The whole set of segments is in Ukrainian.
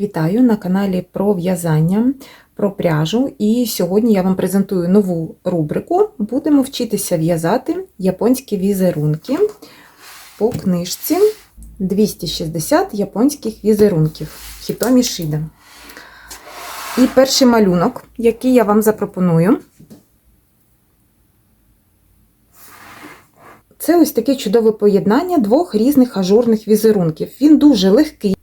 Вітаю на каналі про в'язання, про пряжу. І сьогодні я вам презентую нову рубрику. Будемо вчитися в'язати японські візерунки по книжці 260 японських візерунків Хітомі Шіда. І перший малюнок, який я вам запропоную. Це ось таке чудове поєднання двох різних ажурних візерунків. Він дуже легкий.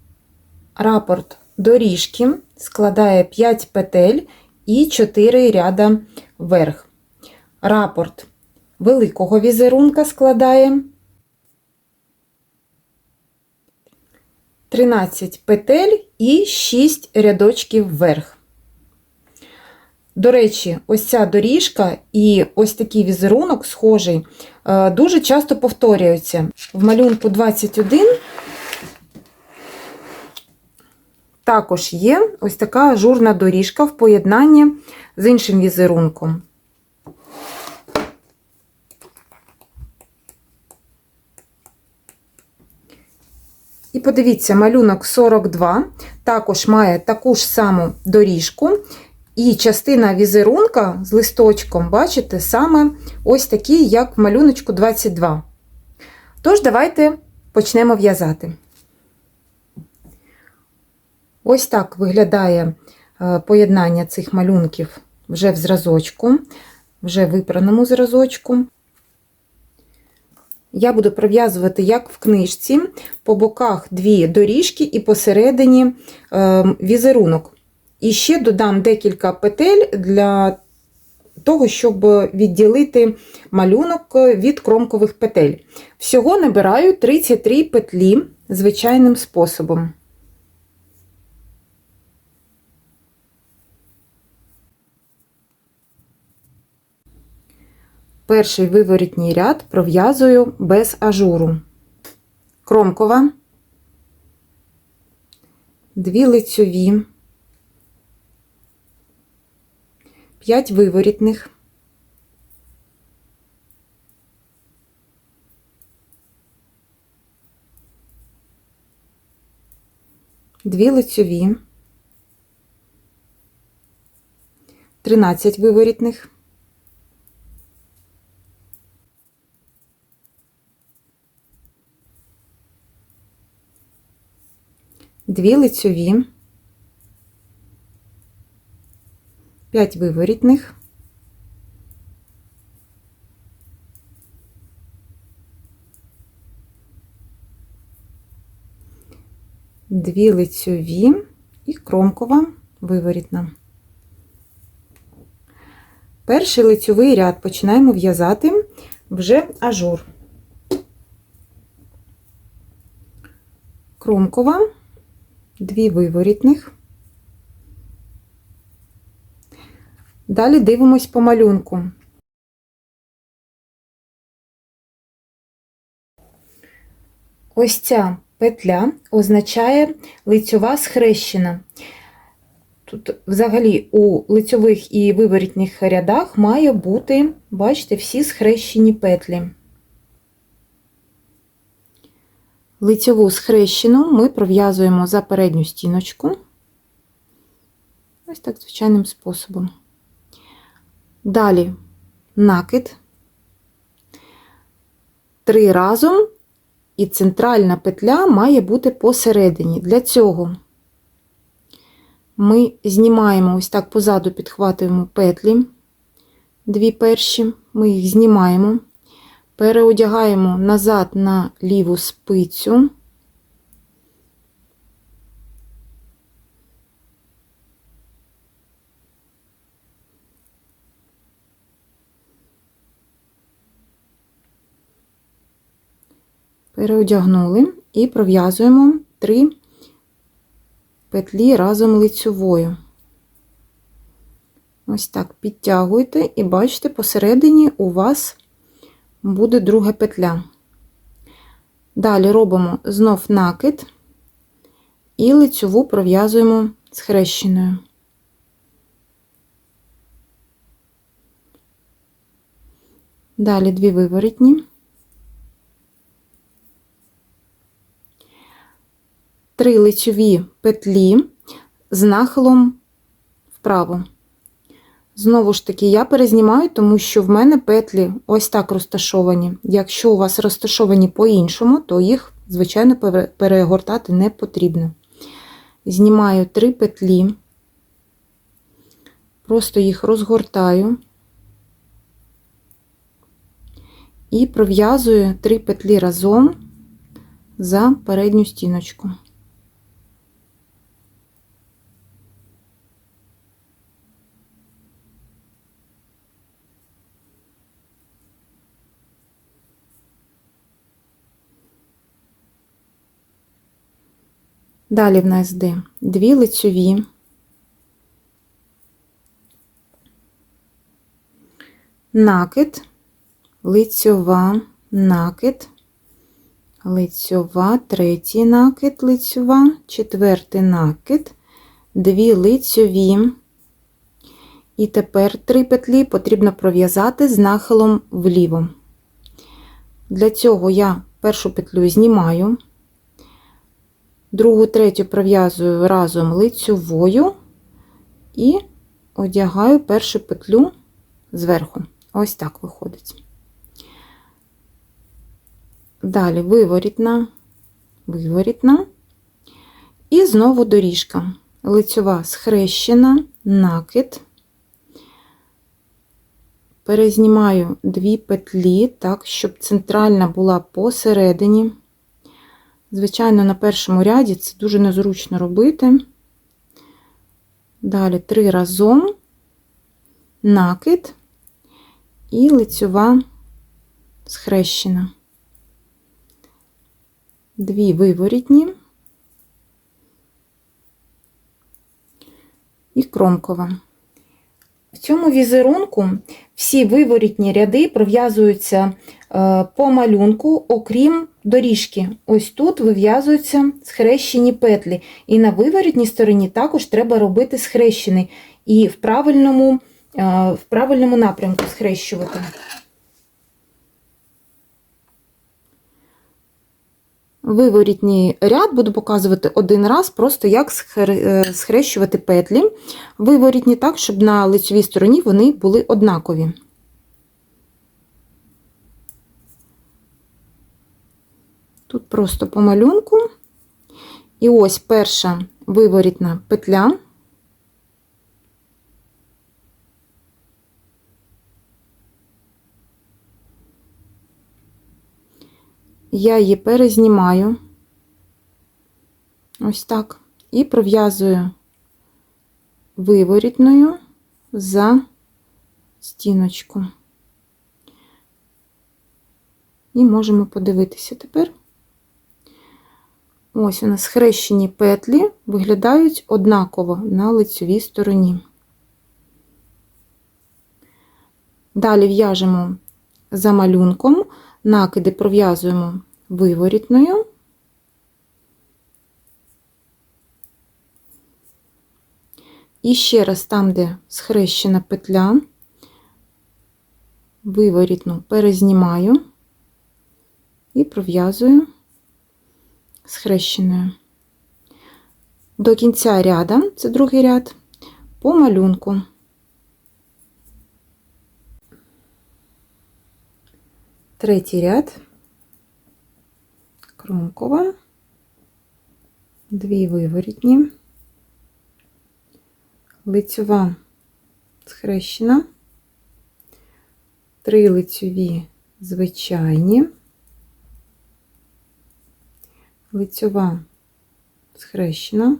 Рапорт доріжки складає 5 петель і 4 ряда вверх. Рапорт великого візерунка складає 13 петель і 6 рядочків вверх. До речі, ось ця доріжка і ось такий візерунок схожий, дуже часто повторюються. В малюнку 21 також є ось така ажурна доріжка в поєднанні з іншим візерунком. І подивіться, малюнок 42 також має таку ж саму доріжку, і частина візерунка з листочком, бачите, саме ось такий, як в малюночку 22. Тож, давайте почнемо в'язати. Ось так виглядає е, поєднання цих малюнків вже в зразочку, вже випраному зразочку. Я буду пров'язувати, як в книжці, по боках дві доріжки і посередині е, візерунок. І ще додам декілька петель для того, щоб відділити малюнок від кромкових петель. Всього набираю 33 петлі звичайним способом. Перший виворітній ряд пров'язую без ажуру. Кромкова, дві лицьові, 5 виворітних, дві лицьові, 13 виворітних, дві лицьові, 5 виворітних, дві лицьові і кромкова виворітна. Перший лицьовий ряд починаємо в'язати вже ажур. Кромкова, дві виворітних. Далі дивимось по малюнку. Ось ця петля означає лицьова схрещена. Тут, взагалі, у лицьових і виворітних рядах має бути, бачите, всі схрещені петлі. Лицьову схрещену ми пров'язуємо за передню стіночку. Ось так звичайним способом. Далі накид, три разом, і центральна петля має бути посередині. Для цього ми знімаємо ось так позаду підхватуємо петлі, дві перші, ми їх знімаємо, переодягаємо назад на ліву спицю. переодягнули і пров'язуємо три петлі разом лицьовою. Ось так підтягуйте, і бачите, посередині у вас буде друга петля. Далі робимо знов накид і лицьову пров'язуємо схрещеною. Далі дві виворітні. три лицьові петлі з нахилом вправо. Знову ж таки, я перезнімаю, тому що в мене петлі ось так розташовані. Якщо у вас розташовані по-іншому, то їх, звичайно, перегортати не потрібно. Знімаю три петлі, просто їх розгортаю і пров'язую три петлі разом за передню стіночку. Далі в нас йде дві лицьові, накид, лицьова, накид, лицьова, третій накид, лицьова, четвертий накид, дві лицьові. І тепер три петлі потрібно пров'язати з нахилом вліво. Для цього я першу петлю знімаю, другу, третю пров'язую разом лицьовою і одягаю першу петлю зверху. Ось так виходить. Далі виворітна, виворітна, і знову доріжка. Лицьова схрещена, накид. Перезнімаю дві петлі, так, щоб центральна була посередині. Звичайно, на першому ряді це дуже незручно робити. Далі три разом, накид і лицьова схрещена. Дві виворітні і кромкова. В цьому візерунку всі виворітні ряди пров'язуються е, по малюнку, окрім доріжки. Ось тут вив'язуються схрещені петлі. І на виворітній стороні також треба робити схрещений і в правильному, е, в правильному напрямку схрещувати. Виворітній ряд буду показувати один раз, просто як е, схрещувати петлі. Виворітні так, щоб на лицевій стороні вони були однакові. Тут просто по малюнку. І ось перша виворітна петля. я її перезнімаю ось так, і пров'язую виворітною за стіночку. І можемо подивитися тепер. Ось у нас хрещені петлі виглядають однаково на лицевій стороні. Далі в'яжемо за малюнком, накиди пров'язуємо виворітною. І ще раз там, де схрещена петля, виворітну перезнімаю і пров'язую схрещеною. До кінця ряда, це другий ряд, по малюнку. Третій ряд. Кромкова, дві виворітні, лицьова схрещена, три лицьові звичайні, лицьова схрещена,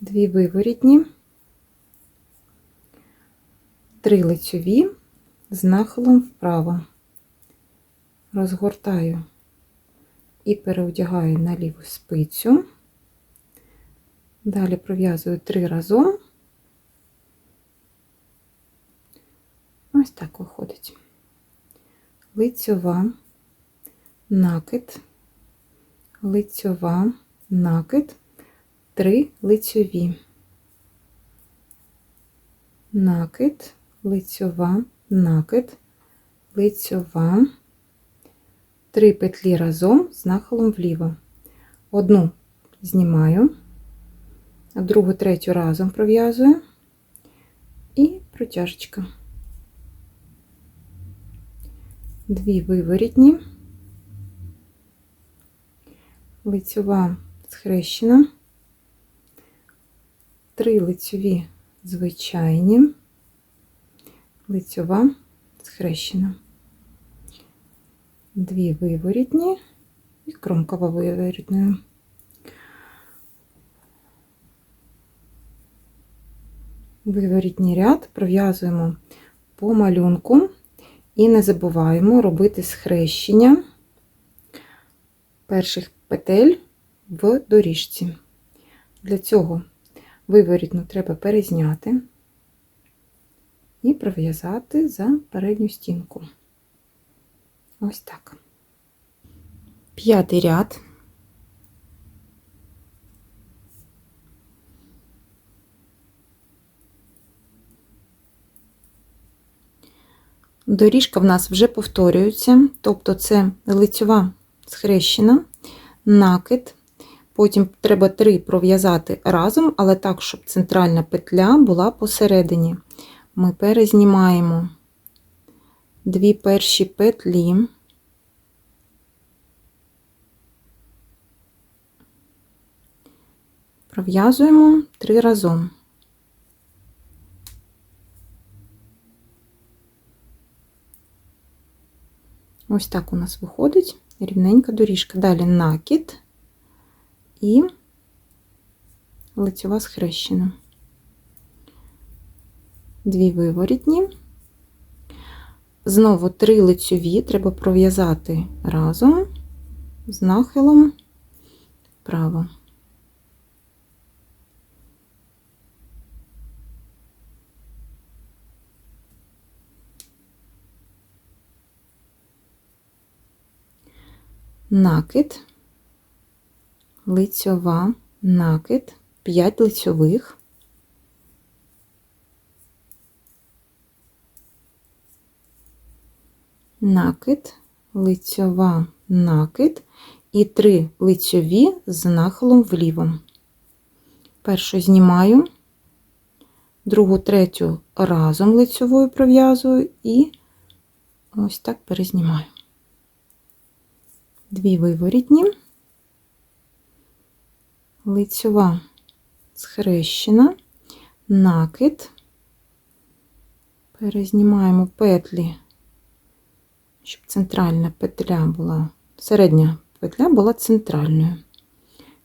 дві виворітні, три лицьові з нахилом вправо розгортаю і переодягаю на ліву спицю, далі пров'язую три разом. Ось так виходить. Лицьова, накид, лицьова, накид, три лицьові, накид, лицьова, накид, лицьова, Три петлі разом з нахилом вліво. Одну знімаю, другу, третю разом пров'язую. І протяжечка. Дві виворітні, лицьова схрещена, три лицьові звичайні, лицьова схрещена, дві виворітні і кромкова виворітною. Виворітній ряд пров'язуємо по малюнку і не забуваємо робити схрещення перших петель в доріжці. Для цього виворітну треба перезняти і пров'язати за передню стінку. Ось так. П'ятий ряд. Доріжка в нас вже повторюється, тобто це лицьова схрещена, накид. Потім треба три пров'язати разом, але так, щоб центральна петля була посередині. Ми перезнімаємо дві перші петлі. Пров'язуємо три разом. Ось так у нас виходить рівненька доріжка. Далі накид і лицьова схрещена. Дві виворітні. Знову три лицьові треба пров'язати разом з нахилом вправо. Накид, лицьова, накид, 5 лицьових, накид, лицьова, накид. І 3 лицьові з нахилом вліво. Першу знімаю, другу, третю разом лицьовою пров'язую. І ось так перезнімаю дві виворітні, лицьова схрещена, накид, перезнімаємо петлі, щоб центральна петля була, середня петля була центральною.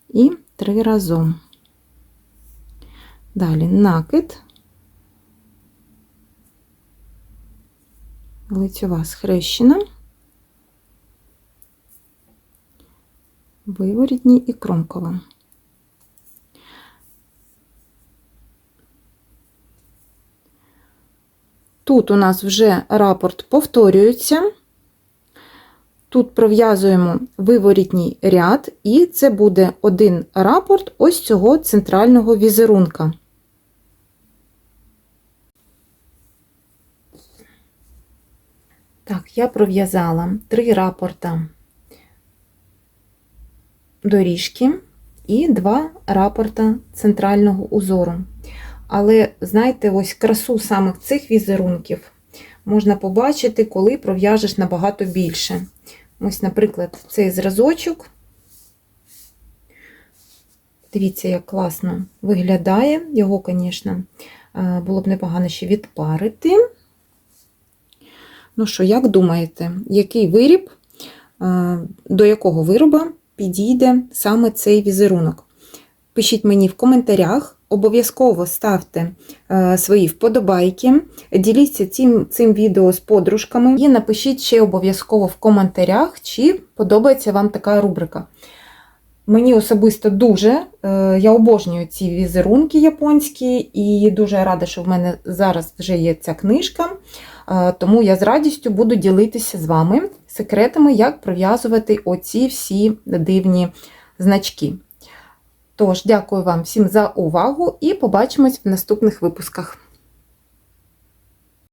І три разом. Далі накид, лицьова схрещена. Виворітні і кромкова. Тут у нас вже рапорт повторюється. Тут пров'язуємо виворітній ряд, і це буде один рапорт ось цього центрального візерунка. Так, я пров'язала три рапорта доріжки і два рапорта центрального узору. Але, знаєте, ось красу саме цих візерунків можна побачити, коли пров'яжеш набагато більше. Ось, наприклад, цей зразочок. Дивіться, як класно виглядає. Його, звісно, е, було б непогано ще відпарити. Ну що, як думаєте, який виріб, е, до якого вироба підійде саме цей візерунок. Пишіть мені в коментарях, обов'язково ставте е, свої вподобайки, діліться цим цим відео з подружками і напишіть ще обов'язково в коментарях, чи подобається вам така рубрика. Мені особисто дуже, е, я обожнюю ці візерунки японські, і дуже рада, що в мене зараз вже є ця книжка. Е, тому я з радістю буду ділитися з вами секретами, як пров'язувати оці всі дивні значки. Тож, дякую вам всім за увагу і побачимось в наступних випусках.